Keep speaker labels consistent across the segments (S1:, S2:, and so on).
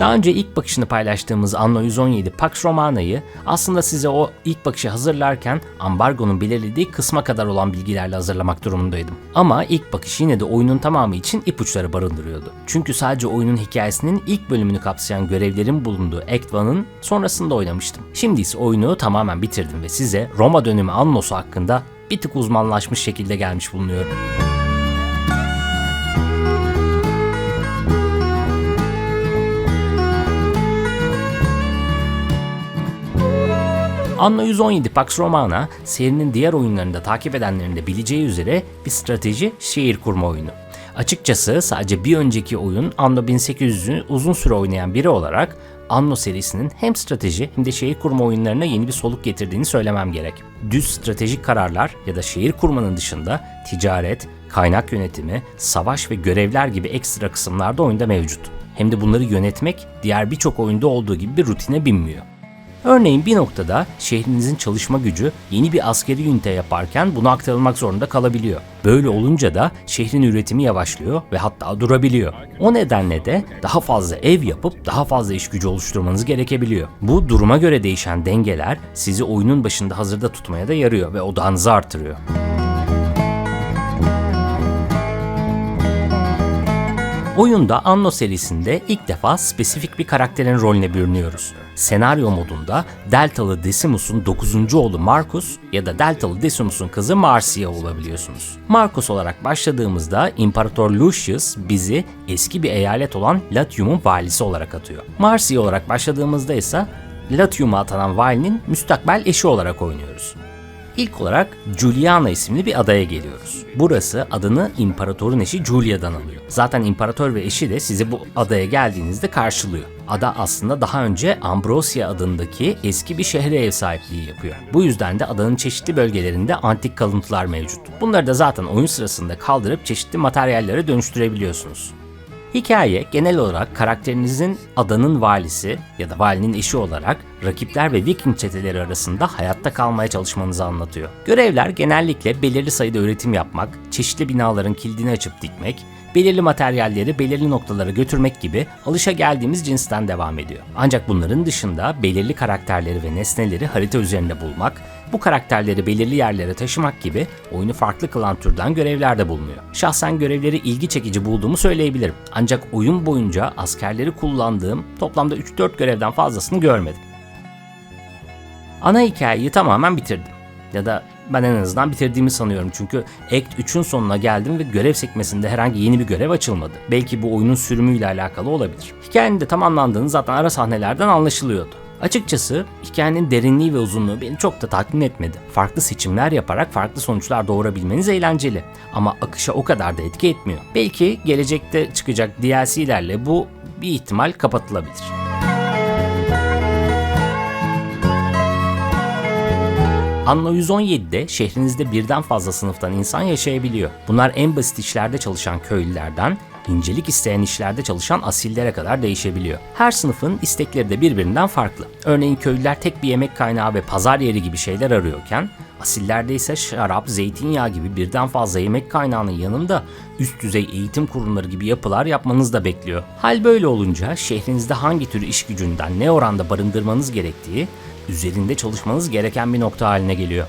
S1: Daha önce ilk bakışını paylaştığımız Anno 117 Pax Romana'yı aslında size o ilk bakışı hazırlarken ambargonun belirlediği kısma kadar olan bilgilerle hazırlamak durumundaydım. Ama ilk bakış yine de oyunun tamamı için ipuçları barındırıyordu. Çünkü sadece oyunun hikayesinin ilk bölümünü kapsayan görevlerin bulunduğu Act 1'ın sonrasında oynamıştım. Şimdi ise oyunu tamamen bitirdim ve size Roma dönemi Annosu hakkında bir tık uzmanlaşmış şekilde gelmiş bulunuyorum. Anno 117 Pax Romana serinin diğer oyunlarında takip edenlerin de bileceği üzere bir strateji şehir kurma oyunu. Açıkçası sadece bir önceki oyun Anno 1800'ü uzun süre oynayan biri olarak Anno serisinin hem strateji hem de şehir kurma oyunlarına yeni bir soluk getirdiğini söylemem gerek. Düz stratejik kararlar ya da şehir kurmanın dışında ticaret, kaynak yönetimi, savaş ve görevler gibi ekstra kısımlar da oyunda mevcut. Hem de bunları yönetmek diğer birçok oyunda olduğu gibi bir rutine binmiyor. Örneğin bir noktada şehrinizin çalışma gücü yeni bir askeri ünite yaparken bunu aktarılmak zorunda kalabiliyor. Böyle olunca da şehrin üretimi yavaşlıyor ve hatta durabiliyor. O nedenle de daha fazla ev yapıp daha fazla iş gücü oluşturmanız gerekebiliyor. Bu duruma göre değişen dengeler sizi oyunun başında hazırda tutmaya da yarıyor ve odağınızı artırıyor. Oyunda Anno serisinde ilk defa spesifik bir karakterin rolüne bürünüyoruz. Senaryo modunda Deltalı Decimus'un 9. oğlu Marcus ya da Deltalı Decimus'un kızı Marcia olabiliyorsunuz. Marcus olarak başladığımızda İmparator Lucius bizi eski bir eyalet olan Latium'un valisi olarak atıyor. Marcia olarak başladığımızda ise Latium'a atanan valinin müstakbel eşi olarak oynuyoruz. İlk olarak Juliana isimli bir adaya geliyoruz. Burası adını imparatorun eşi Julia'dan alıyor. Zaten imparator ve eşi de sizi bu adaya geldiğinizde karşılıyor. Ada aslında daha önce Ambrosia adındaki eski bir şehre ev sahipliği yapıyor. Bu yüzden de adanın çeşitli bölgelerinde antik kalıntılar mevcut. Bunları da zaten oyun sırasında kaldırıp çeşitli materyallere dönüştürebiliyorsunuz. Hikaye genel olarak karakterinizin adanın valisi ya da valinin eşi olarak rakipler ve Viking çeteleri arasında hayatta kalmaya çalışmanızı anlatıyor. Görevler genellikle belirli sayıda üretim yapmak, çeşitli binaların kilidini açıp dikmek, belirli materyalleri belirli noktalara götürmek gibi alışa geldiğimiz cinsten devam ediyor. Ancak bunların dışında belirli karakterleri ve nesneleri harita üzerinde bulmak, bu karakterleri belirli yerlere taşımak gibi oyunu farklı kılan türden görevler de bulunuyor. Şahsen görevleri ilgi çekici bulduğumu söyleyebilirim. Ancak oyun boyunca askerleri kullandığım toplamda 3-4 görevden fazlasını görmedim. Ana hikayeyi tamamen bitirdim. Ya da ben en azından bitirdiğimi sanıyorum çünkü Act 3'ün sonuna geldim ve görev sekmesinde herhangi yeni bir görev açılmadı. Belki bu oyunun sürümüyle alakalı olabilir. Hikayenin de tamamlandığını zaten ara sahnelerden anlaşılıyordu. Açıkçası hikayenin derinliği ve uzunluğu beni çok da tatmin etmedi. Farklı seçimler yaparak farklı sonuçlar doğurabilmeniz eğlenceli ama akışa o kadar da etki etmiyor. Belki gelecekte çıkacak DLC'lerle bu bir ihtimal kapatılabilir. Anno 117'de şehrinizde birden fazla sınıftan insan yaşayabiliyor. Bunlar en basit işlerde çalışan köylülerden incelik isteyen işlerde çalışan asillere kadar değişebiliyor. Her sınıfın istekleri de birbirinden farklı. Örneğin köylüler tek bir yemek kaynağı ve pazar yeri gibi şeyler arıyorken Asillerde ise şarap, zeytinyağı gibi birden fazla yemek kaynağının yanında üst düzey eğitim kurumları gibi yapılar yapmanız da bekliyor. Hal böyle olunca şehrinizde hangi tür iş gücünden ne oranda barındırmanız gerektiği üzerinde çalışmanız gereken bir nokta haline geliyor.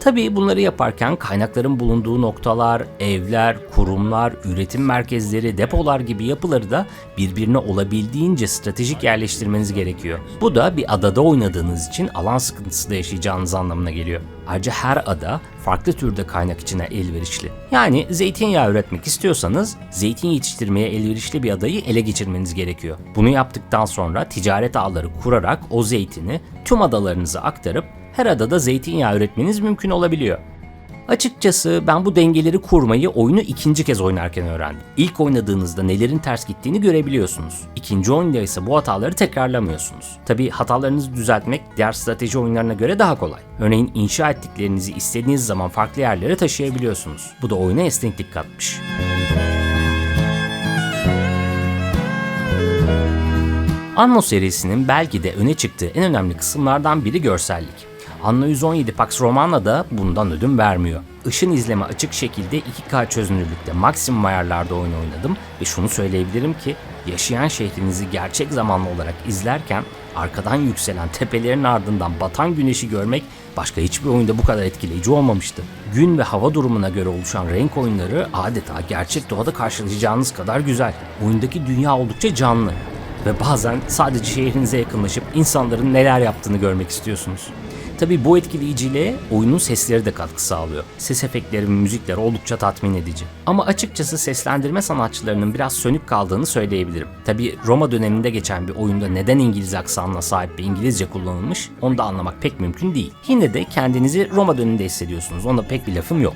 S1: Tabii bunları yaparken kaynakların bulunduğu noktalar, evler, kurumlar, üretim merkezleri, depolar gibi yapıları da birbirine olabildiğince stratejik yerleştirmeniz gerekiyor. Bu da bir adada oynadığınız için alan sıkıntısı da yaşayacağınız anlamına geliyor. Ayrıca her ada farklı türde kaynak içine elverişli. Yani zeytinyağı üretmek istiyorsanız zeytin yetiştirmeye elverişli bir adayı ele geçirmeniz gerekiyor. Bunu yaptıktan sonra ticaret ağları kurarak o zeytini tüm adalarınıza aktarıp her adada zeytinyağı üretmeniz mümkün olabiliyor. Açıkçası ben bu dengeleri kurmayı oyunu ikinci kez oynarken öğrendim. İlk oynadığınızda nelerin ters gittiğini görebiliyorsunuz. İkinci oyunda ise bu hataları tekrarlamıyorsunuz. Tabi hatalarınızı düzeltmek diğer strateji oyunlarına göre daha kolay. Örneğin inşa ettiklerinizi istediğiniz zaman farklı yerlere taşıyabiliyorsunuz. Bu da oyuna esneklik katmış. Anno serisinin belki de öne çıktığı en önemli kısımlardan biri görsellik. Anno 117 Pax Romana da bundan ödün vermiyor. ışın izleme açık şekilde 2K çözünürlükte maksimum ayarlarda oyun oynadım ve şunu söyleyebilirim ki yaşayan şehrinizi gerçek zamanlı olarak izlerken arkadan yükselen tepelerin ardından batan güneşi görmek başka hiçbir oyunda bu kadar etkileyici olmamıştı. Gün ve hava durumuna göre oluşan renk oyunları adeta gerçek doğada karşılayacağınız kadar güzel. Oyundaki dünya oldukça canlı ve bazen sadece şehrinize yakınlaşıp insanların neler yaptığını görmek istiyorsunuz. Tabi bu etkileyiciliğe oyunun sesleri de katkı sağlıyor. Ses efektleri ve müzikler oldukça tatmin edici. Ama açıkçası seslendirme sanatçılarının biraz sönük kaldığını söyleyebilirim. Tabi Roma döneminde geçen bir oyunda neden İngiliz aksanına sahip bir İngilizce kullanılmış onu da anlamak pek mümkün değil. Yine de kendinizi Roma döneminde hissediyorsunuz. Ona pek bir lafım yok.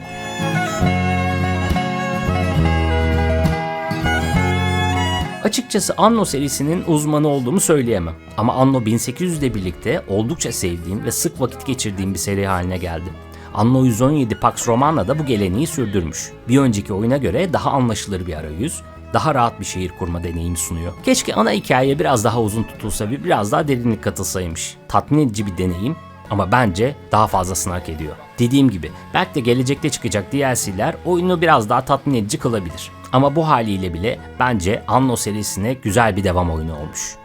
S1: Açıkçası Anno serisinin uzmanı olduğumu söyleyemem. Ama Anno 1800 ile birlikte oldukça sevdiğim ve sık vakit geçirdiğim bir seri haline geldi. Anno 117 Pax Romana da bu geleneği sürdürmüş. Bir önceki oyuna göre daha anlaşılır bir arayüz, daha rahat bir şehir kurma deneyimi sunuyor. Keşke ana hikaye biraz daha uzun tutulsa ve biraz daha derinlik katılsaymış. Tatmin edici bir deneyim ama bence daha fazlasını hak ediyor. Dediğim gibi belki de gelecekte çıkacak DLC'ler oyunu biraz daha tatmin edici kılabilir. Ama bu haliyle bile bence Anno serisine güzel bir devam oyunu olmuş.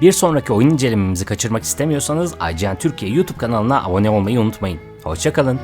S1: Bir sonraki oyun incelememizi kaçırmak istemiyorsanız IGN Türkiye YouTube kanalına abone olmayı unutmayın. Hoşçakalın.